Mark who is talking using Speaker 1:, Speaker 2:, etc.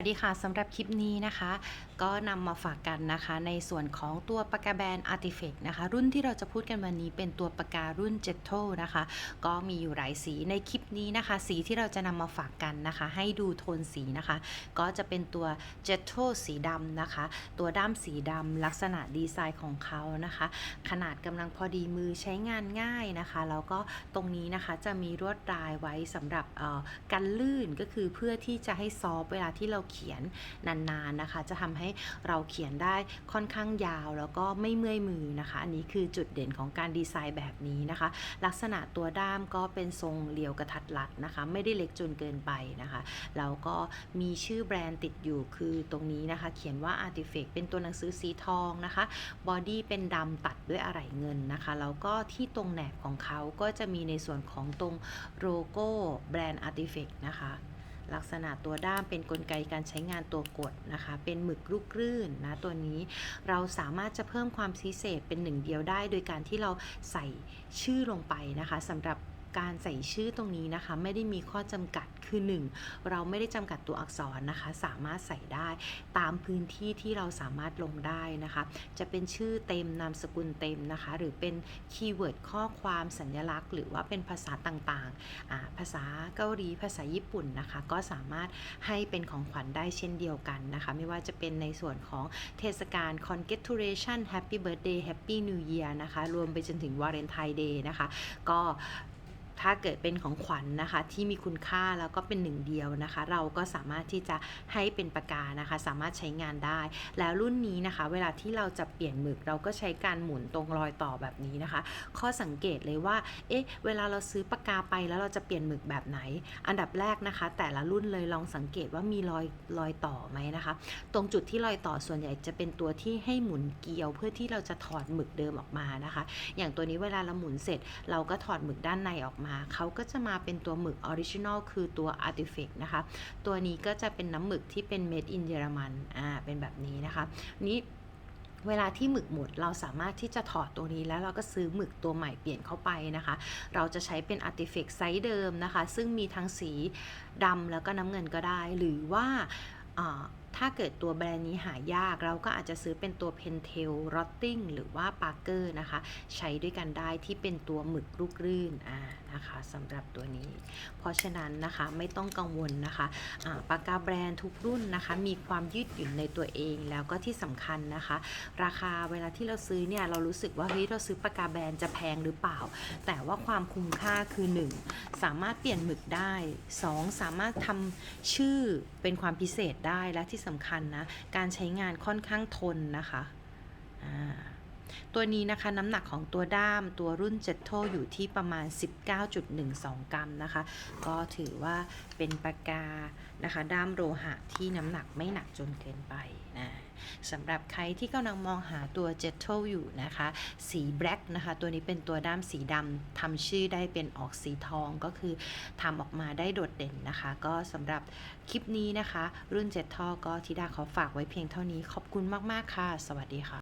Speaker 1: สวัสดีค่ะสำหรับคลิปนี้นะคะ ก็นำมาฝากกันนะคะ ในส่วนของตัวปากกาแบรนด์ Artifact นะคะ รุ่นที่เราจะพูดกันวันนี้เป็นตัวปากการุ่น j e t o นะคะ ก็มีอยู่หลายสีในคลิปนี้นะคะ สีที่เราจะนำมาฝากกันนะคะ ให้ดูโทนสีนะคะ ก็จะเป็นตัว j e t o สีดำนะคะ ตัวด้ามสีดำลักษณะดีไซน์ของเขานะคะ ขนาดกำลังพอดีมือใช้งานง่ายนะคะแล้วก็ตรงนี้นะคะจะมีลวดลายไว้สำหรับออกันลื่นก็คือเพื่อที่จะให้ซอฟเวลาที่เราเขียนนานๆนะคะ จะทำให้เราเขียนได้ค่อนข้างยาวแล้วก็ไม่เมื่อยมือนะคะ อันนี้คือจุดเด่นของการดีไซน์แบบนี้นะคะ ลักษณะตัวด้ามก็เป็นทรงเรียวกระทัดรัดนะคะ ไม่ได้เล็กจนเกินไปนะคะแล้วก็มีชื่อแบรนด์ติดอยู่คือตรงนี้นะคะ เขียนว่า Artifact เป็นตัวหนังสือสีทองนะคะบอดี้เป็นดำตัดด้วยอะไหล่เงินนะคะแล้วก็ที่ตรงแหนบของเขาก็จะมีในส่วนของตรงโลโก้แบรนด์ Artifact นะคะ ลักษณะตัวด้ามเป็นนกลไกการใช้งานตัวกดนะคะ เป็นหมึกลูกคลื่นนะตัวนี้เราสามารถจะเพิ่มความพิเศษเป็นหนึ่งเดียวได้ โดยการที่เราใส่ชื่อลงไปนะคะสำหรับ การใส่ชื่อตรงนี้นะคะไม่ได้มีข้อจำกัดคือ 1 เราไม่ได้จำกัดตัวอักษรนะคะ สามารถใส่ได้ตามพื้นที่ที่เราสามารถลงได้นะคะ จะเป็นชื่อเต็มนามสกุลเต็มนะคะ หรือเป็นคีย์เวิร์ดข้อความสัญลักษณ์ หรือว่าเป็นภาษาต่างๆอาภาษาเกาหลีภาษาญี่ปุ่นนะคะ ก็สามารถให้เป็นของขวัญได้เช่นเดียวกันนะคะ ไม่ว่าจะเป็นในส่วนของเทศกาล congratulation happy birthday happy new year นะคะ รวมไปจนถึง valentine day นะคะ ก็ ถ้าเกิดเป็นของขวัญนะคะ ที่มีคุณค่าแล้วก็เป็นหนึ่งเดียวนะคะ เราก็สามารถที่จะให้เป็นปากกานะคะ สามารถใช้งานได้ แล้วรุ่นนี้นะคะ เวลาที่เราจะเปลี่ยนหมึกเราก็ใช้การหมุนตรงรอยต่อแบบนี้นะคะ ข้อสังเกตเลยว่าเอ๊ะเวลาเราซื้อปากกาไปแล้วเราจะเปลี่ยนหมึกแบบไหน อันดับแรกนะคะ แต่ละรุ่นเลยลองสังเกตว่ามีรอยรอยต่อไหมนะคะ ตรงจุดที่รอยต่อส่วนใหญ่จะเป็นตัวที่ให้หมุนเกลียว เพื่อที่เราจะถอดหมึกเดิมออกมานะคะ อย่างตัวนี้เวลาเราหมุนเสร็จ เราก็ถอดหมึกด้านในออกมาเขาก็จะมาเป็นตัวหมึกออริจินอลคือตัว Artifact นะคะ ตัวนี้ก็จะเป็นน้ำหมึกที่เป็น made in เยอรมันอ่าเป็นแบบนี้นะคะนี้เวลาที่หมึกหมดเราสามารถที่จะถอดตัวนี้แล้วเราก็ซื้อหมึกตัวใหม่เปลี่ยนเข้าไปนะคะ เราจะใช้เป็น Artifact ไซส์เดิมนะคะ ซึ่งมีทั้งสีดำแล้วก็น้ำเงินก็ได้ หรือว่าถ้าเกิดตัวแบรนด์นี้หายากเราก็อาจจะซื้อเป็นตัว Pentel Rotting หรือว่า Parker นะคะ ใช้ด้วยกันได้ที่เป็นตัวหมึกลูกรื่นอ่านะคะสำหรับตัวนี้ เพราะฉะนั้นนะคะไม่ต้องกังวลนะคะอ่าปากกาแบรนด์ทุกรุ่นนะคะ มีความยืดหยุ่นในตัวเองแล้วก็ที่สำคัญนะคะ ราคาเวลาที่เราซื้อเนี่ยเรารู้สึกว่าเฮ้ยเราซื้อปากกาแบรนด์จะแพงหรือเปล่า แต่ว่าความคุ้มค่าคือ 1 สามารถเปลี่ยนหมึกได้ 2 สามารถทำชื่อเป็นความพิเศษได้และที่สำคัญนะ การใช้งานค่อนข้างทนนะคะ อ่า ตัวนี้นะคะน้ำหนักของตัวด้ามตัวรุ่นเจ็ตโทอยู่ที่ประมาณ 19.12 กรัมนะคะ ก็ถือว่าเป็นปากกานะคะ ด้ามโลหะที่น้ำหนักไม่หนักจนเกินไปนะสำหรับใครที่กำลังมองหาตัว j e t o อยู่นะคะ สีแบล็กนะคะ ตัวนี้เป็นตัวด้ามสีดำทำชื่อได้เป็นออกสีทองก็คือทำออกมาได้โดดเด่นนะคะ ก็สำหรับคลิปนี้นะคะ รุ่น j e t o ก็ธิดาขอฝากไว้เพียงเท่านี้ขอบคุณมาก ๆ ค่ะ สวัสดีค่ะ